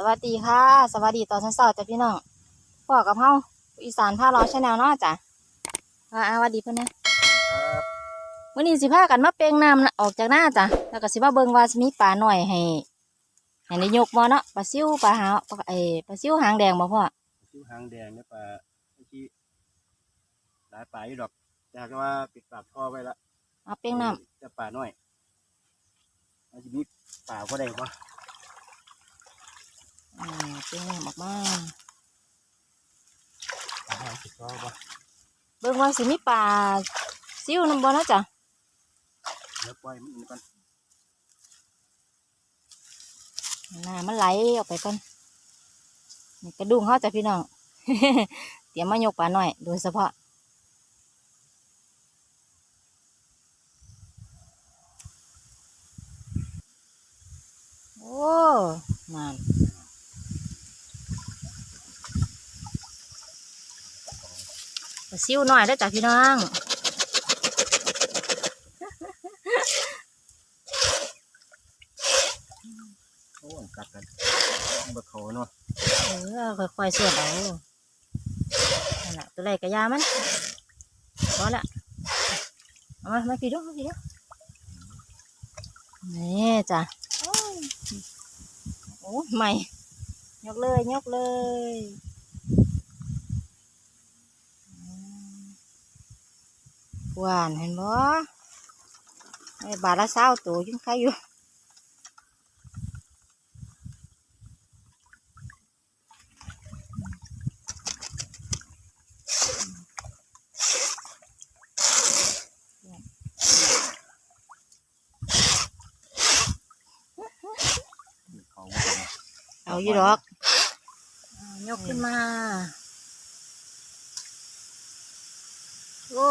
สวัสดีค่ะ สวัสดีตอนเช้าๆจ้ะพี่น้องพ่อกับเฮาอีสานผ้าร้อชาแนลเนาะจ้ะอ่าสวัสดีเพื่อนนะวันนี้สิพากันมาเปลงน้ำน่ะออกจากหน้าจ้ะแล้วก็สิมาเบิ่งว่าสิมีปลาหน่อยให้ให้ได้ยกบ่เนาะปลาซิวปลาหาปลาเออปลาซิวหางแดงบ่พ่อชิวหางแดงเนี่ยปลาที่หลายปลาอยู่ดอกจากว่าปิดปากท่อไว้ละเอาเปลงน้จะปลาน้อยมันจะมีปลาก็ได้ปะำ อ่าเปลงน้ำออกมาปลาน้อยปิดท่อปะเบิ่งว่าสิมีปลาซิวนํบ่เนาะจ้ะเดี๋ยวปล่อยมันก่อนน้ำมันไหลออกไปก่อนนี่กระดุงเขาจ้ะพี่น้อง เตรียมมายกปลาหน่อย โดยเฉพาะโอ้นั่นปลา ซิวหน่อยได้อจ้ะพี่น้องโอ้ยตักกันบะเขาเนาะเออค่อยๆสวดเอานั่นแหละตัวแรกกระยามันพอละเอามามาพี่ดูมาพี่ดูนี่จ้ะโอ้ยโอ้ยใหม่ยกเลยยกเลยอืม หวานเห็นบ่ไอ้บาทละเศร้าตัวยังใครอยู่เขาบ่เป็นเอาอยู่ดอกอ่ายกขึ้นมา โอ้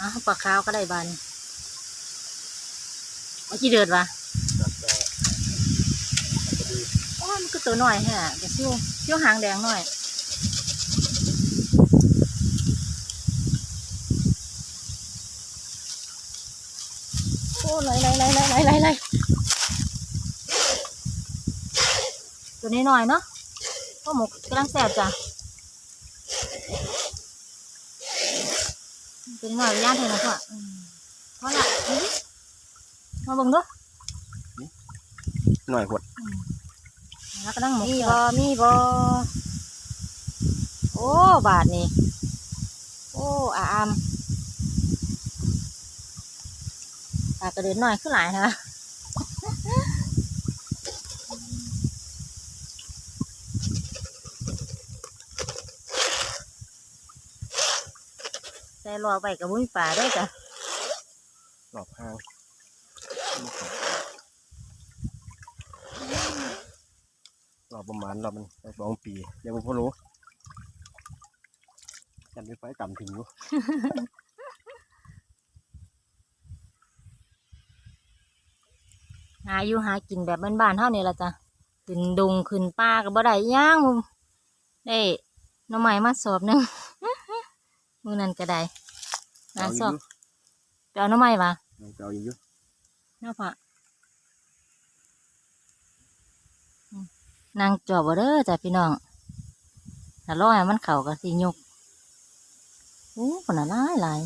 อะปลาขาวก็ได้บานเอาที่เดือดวะโอ้ยมันก็ตัวหน่อยฮะเดี๋ยวซิวซิวหางแดงหน่อยโอ้ไหลไหลไหลไหลไหลไหลไหลตัวนี้หน่อยเนาะพ่อหมกกำลังแสบจ้ะ ตัวนี้หน่อยไปย่างเถอะนะพ่ออืมพอละดูดิมาเบิ่งดูหน่อยหดแล้วก็นั่งหมกมีบอมีบอโอ้บาทนี่โอ้อาอามปลากระเด็นหน่อยขึ้นหลายนะ ส่รอไปกับมุ้ยป่าได้วยจ้ะหลอบห้างรอบประมาณรอบมันสองปียังไม่พอรู้กันไปไฟต่ำถึงอยู่หาอยู่หากินแบบบ้านๆเท่านี้ละจ้ะขึ้นดงขึ้นป่าก็บ่ได้ย่างมุมได้หน้ำใหม่มาสอบหนึงมือนั้นก็ได้ นาเอาอสอยู่บอยู่ไปเอาหน้ำใหม่ปะเอาอยู่อยู่เนาะพ่ออืมนางจอบบ่เด้อจ้ะพี่น้องถ้ารอให้มันเข่าก็สิยกโอ้คนน่ะหลายหลาย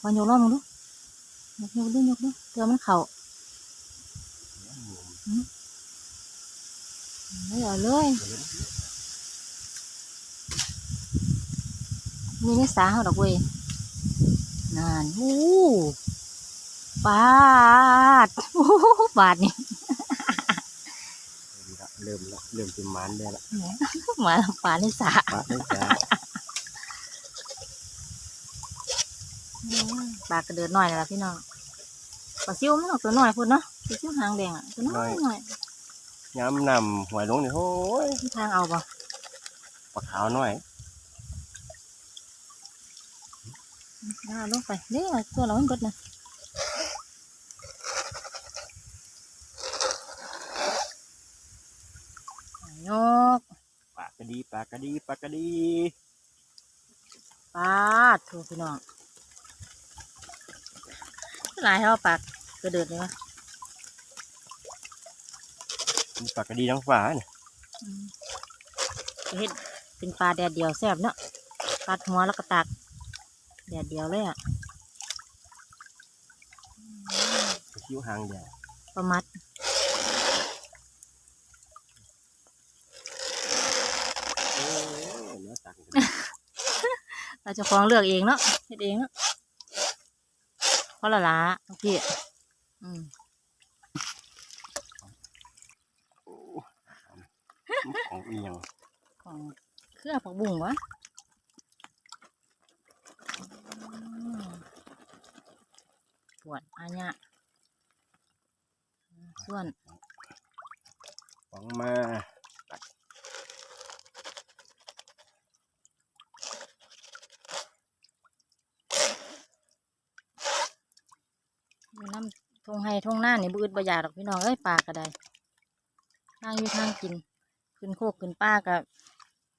พอยกรอบมึงดูยกยกดูยกดูเดี๋ยวมันเข่าไม่เอาเลย นี่นี่สาเขาดอกเว้ยนานโอ้บาดโอ้บาดนี่เริ่มละเริ่มเป็นมันได้ละมาปลาในสาปลาได้จ้าปลากระเดิดหน่อยละพี่น้องปลาซิวมันออกตัวหน่อยพุ่นเนาะปลาซิวหางแดงอะตัวน้อยหน่อยย้ำนำหวยลงนี่โอ้ยมีทางเอาบ่ปลาขาวหน่อย เอาลงไปนี่ตัวเรามันเบิดนะยกปลากระดีปลากระดีปลากระดีปลาถูกพี่น้องหลายเท่าปากกระเดิดเลยวะมีปลากระดีน้ำฟ้าเนี่ยอืมเฮ็ดเป็นปลาแดดเดียวแซ่บเนาะตัดหัวแล้วก็ตัก แดดเดียวเลยอะปลาคิ้วหางแดงประมัดโอ้ยเนื้อตักกันเราจะฟ้องเลือกเองเนาะเฮ็ดเองเนาะเพราะละละน้องพี่อืมโอ้ของอีหยังของเครือผักบุ้งวะอืมป วดอันเนี้ยอืมส่วนของมาอยู่น้ำทงไห้ทงหน้านี่บืดบอยากดอกพี่น้องเอ้ยปลาก็ได้ทางอยู่ทางกิน ขึ้นโคกขึ้นป้ากับ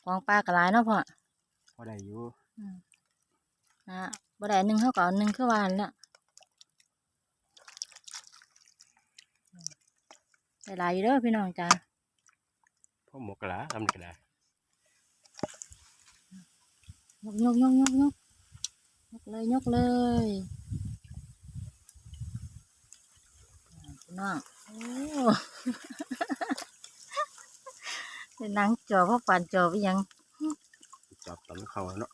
ของป้าก็หลายเนาะพ่อพอได้อยู่อืมนะบ่ได้อันหนึ่งเท่ากับอันหนึ่งคือวาอันละได้ หลายอยู่เด้อพี่น้องจ้าพ่อหมกกะลาทำกระดายยกยกยกยกยกยกเลยยกเลยพี่น้องโอ้เป็นหนังจอพ่อปันจอไปยังจับตอนเขาเนาะ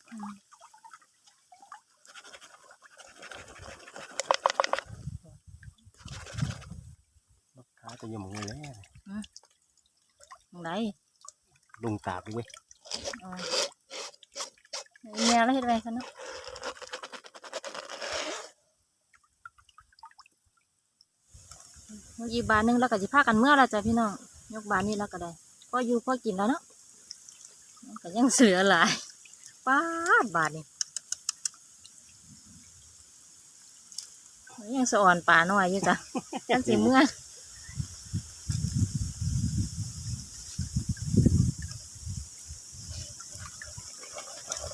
ลูกค้าจะยำมือแล้วตรงไหนลุงตาไปเว้ยอ๋อแมวแล้วเฮ็ดไงคะเนาะยกอีกบานหนึงแล้วก็จะพากันเมื่อและจ้ะพี่น้องยกบานนี้แล้วก็ได้พออยู่พอกินแล้วเนาะมันก็ยังเสือหลายป้าดบาทนี่ยังสะอ่อนป่าน้อยอยู่จ้ะกันสิเมื่อ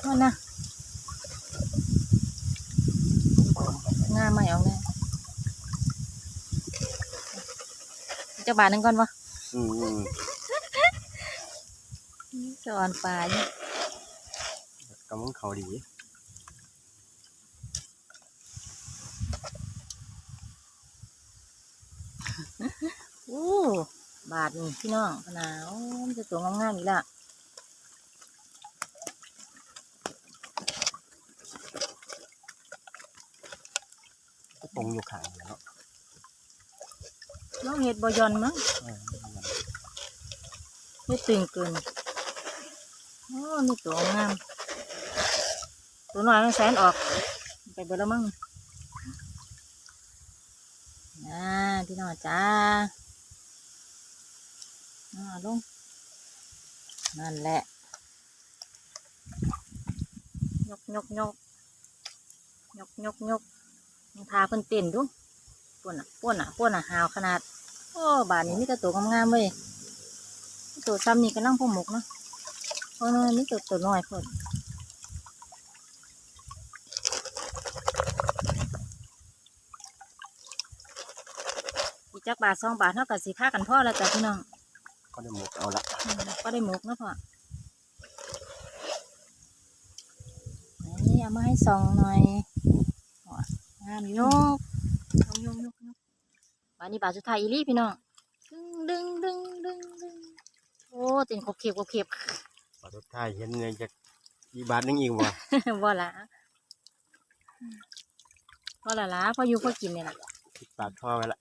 ว่านะงาใหม่ออกเลยจะบาทหนึงก่อนวะอืมสอนปลาอยู่กำลังเขาดีอู้บาทนี่พี่น้องขนาดโอ้มันจะตัวงามๆอีกและ ก็ตร งอยู่ข้างเดียวเนาะน้องเห็ดบอยอนมั้งเออไม่ตึงเกินโอ้มีตัวงาม ตัวน้อยมันแสนออก ไปเบิดแล้วมั้งอ่าพี่น้องจ้าอ่าลงนั่นแหละ ยกยกยกยกยกยก มึงพาเพิ่นเต้นดูป่วนอะป่วนอะป่วนอะหาวขนาด โอ้บาทนี้มีแต่ตัวงามๆเว้ยตัวซ้ำนี่ก็นั่งพวกหมกเนาะเพราะมันมีตัวตัวน้อยคนอีกจักบาทสองบาทเท่ากับสีผ้ากันพ่อแล้วจ้ะพี่น้องก็ได้หมกเอาละอืมก็ได้หมกเนาะพ่อนี่เอามาให้สองหน่อยโอ้ย งามอยู่ยกยกยกยกบาทนี้บาทสุดท้ายอีหลี่พี่น้องดึงดึงดึงดึงดึงโอ้เต็นขบเขียบขบเขียบปลาทุกท่ายเห็นเลยจะอีบาทนึงอีกว่ะว่าละว่าละละพออยู่พอกินเนี่ยล่ะปิดปากท่อไว้ละ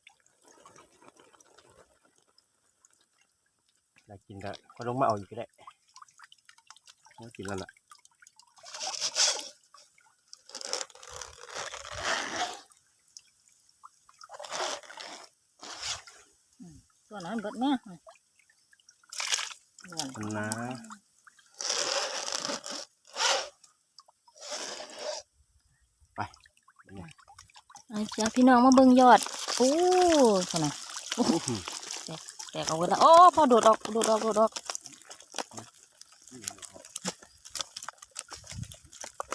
อยากกินก็ก็ลงมาเอาอยู่ก็ได้ไม่กินแล้วล่ะ ตัวนั้นเบิดแม่ม่วนมันนะเอาจ้าพี่น้องมาเบิ่งยอดโอ้ขนาดอื้อหือแตกออกไปแล้วโอ้พอโดดออกโดดออกโดดออก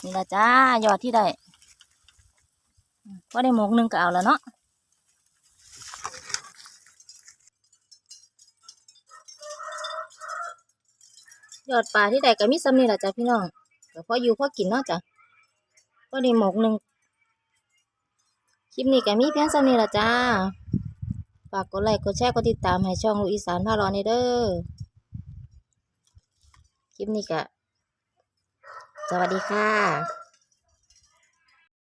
นี่ละจ้ายอดที่ได้ก็ได้หมกหนึ่งก็เอาแล้วเนาะ ยอดปลาที่ใดก็มีซ้ำนี่แหละจ้ะพี่น้องก็พออยู่พอกินเนาะจ้ะก็ได้หมกหนึ่งคลิปนี้ก็มีเพียงซ้ำนี่แหละจ้าฝากกดไลค์กดแชร์กดติดตามให้ช่องลูกอีสานพาร้อนี่เด้อคลิปนี้ก็สวัสดีค่ะ